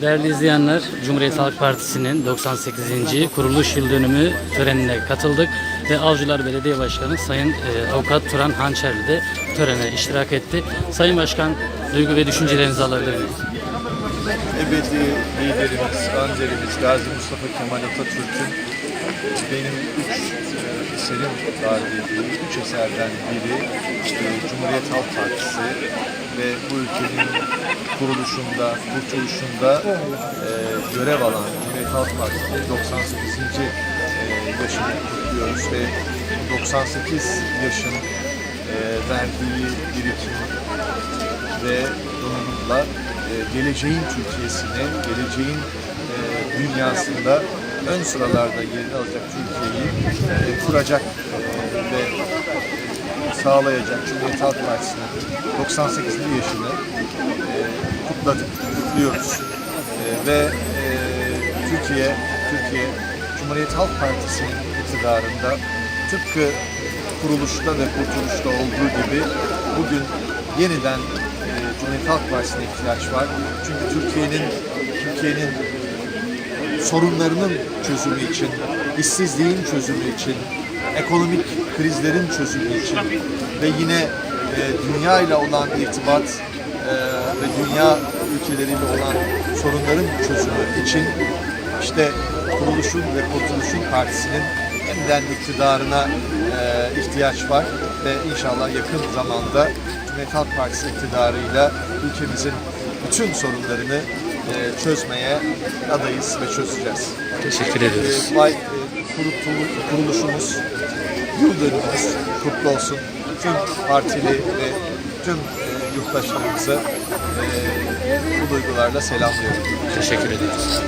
Değerli izleyenler, Cumhuriyet Halk Partisi'nin 98. kuruluş yıl dönümü törenine katıldık ve Avcılar Belediye Başkanı Sayın e, Avukat Turan Hançerli de törene iştirak etti. Sayın Başkan, duygu ve düşüncelerinizi alabilir miyiz? ebedi liderimiz, önderimiz Gazi Mustafa Kemal Atatürk'ün benim üç e, eserim var dediği üç eserden biri e, Cumhuriyet Halk Partisi ve bu ülkenin kuruluşunda, kurtuluşunda e, görev alan Cumhuriyet Halk Partisi 98. e, yaşını kutluyoruz ve 98 yaşın e, verdiği birikim ve donanımla e, geleceğin Türkiye'sini, geleceğin e, dünyasında ön sıralarda yerini alacak Türkiye'yi e, kuracak e, ve sağlayacak Cumhuriyet Halk Partisi'nin 98. yaşını e, kutladık, kutluyoruz. E, ve e, Türkiye, Türkiye Cumhuriyet Halk Partisi'nin iktidarında tıpkı kuruluşta ve kurtuluşta olduğu gibi bugün yeniden e, Cumhuriyet Halk Partisi'ne ihtiyaç var. Çünkü Türkiye'nin Türkiye'nin sorunlarının çözümü için, işsizliğin çözümü için, ekonomik krizlerin çözümü için ve yine e, dünya ile olan irtibat e, ve dünya ülkeleriyle olan sorunların çözümü için işte kuruluşun ve kurtuluşun partisinin yeniden iktidarına e, ihtiyaç var ve inşallah yakın zamanda Cumhuriyet Halk Partisi iktidarıyla ülkemizin bütün sorunlarını e, çözmeye adayız ve çözeceğiz. Teşekkür ediyoruz. E, vay, e, kurulu- kuruluşumuz, yıl dönümümüz kutlu olsun. Tüm partili ve tüm e, yurttaşlarımıza e, bu duygularla selamlıyorum. Teşekkür ediyoruz.